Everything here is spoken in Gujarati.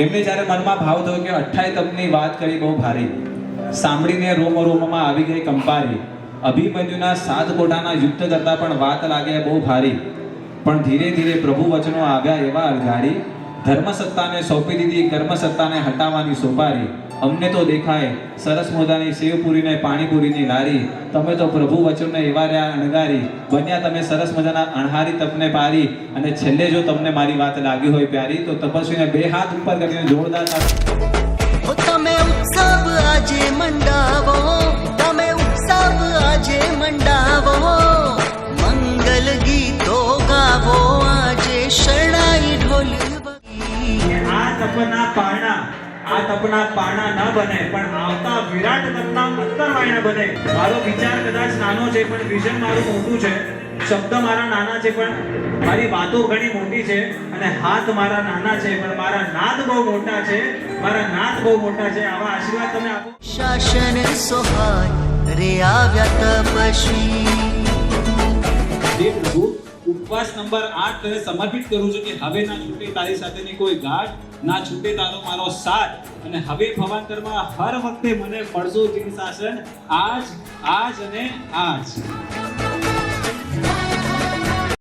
એમને જ્યારે મનમાં ભાવ થયો કે અઠ્ઠાઈ તપની વાત કરી બહુ ભારી. સાંભળીને રોમ રોમમાં આવી ગઈ કંપારી. અભિમન્યુના સાત કોટાના યુદ્ધ કરતા પણ વાત લાગે બહુ ભારી. પણ ધીરે ધીરે પ્રભુ વચનો આવ્યા એવા અલગાડી ધર્મસત્તાને સોંપી દીધી, કર્મસત્તાને હટાવવાની સોપારી. અમને તો દેખાય સરસ મોજાની શિવપુરીને પાણીપુરીની લારી તમે તો પ્રભુ વચનને એવા રહ્યા અણગારી. બન્યા તમે સરસ મજાના અણહારી તપને પારી અને છેલ્લે જો તમને મારી વાત લાગી હોય પ્યારી તો તપસ્વીને બે હાથ ઉપર કરીને જોરદાર તમે ઉત્સવ આજે મંડાવો. તમે ઉત્સવ આજે મંડાવો. મંગલ ગીતો ગાવો. આજે શરણાઈ ઢોલ આ તપના પારણા આ તપના પાણા ન બને પણ આવતા વિરાટ તપના અંતરવાયણા બને. મારો વિચાર કદાચ નાનો છે પણ વિઝન મારું મોટું છે. શબ્દ મારા નાના છે પણ મારી વાતો ઘણી મોટી છે અને હાથ મારા નાના છે પણ મારા નાદ બહુ મોટા છે. મારા નાદ બહુ મોટા છે. આવા આશીર્વાદ તમે આપો. શાસન સોહાય રે આવ્યા તપસ્વી. ઉપવાસ નંબર આઠ સમર્પિત કરું છું કે હવે ના છૂટે તારી સાથેની કોઈ ગાંઠ ના છૂટે તારો મારો સાથ અને હવે ભવાંતરમાં હર વખતે મને મળજો જીવ શાસન આજ આજ અને આજ.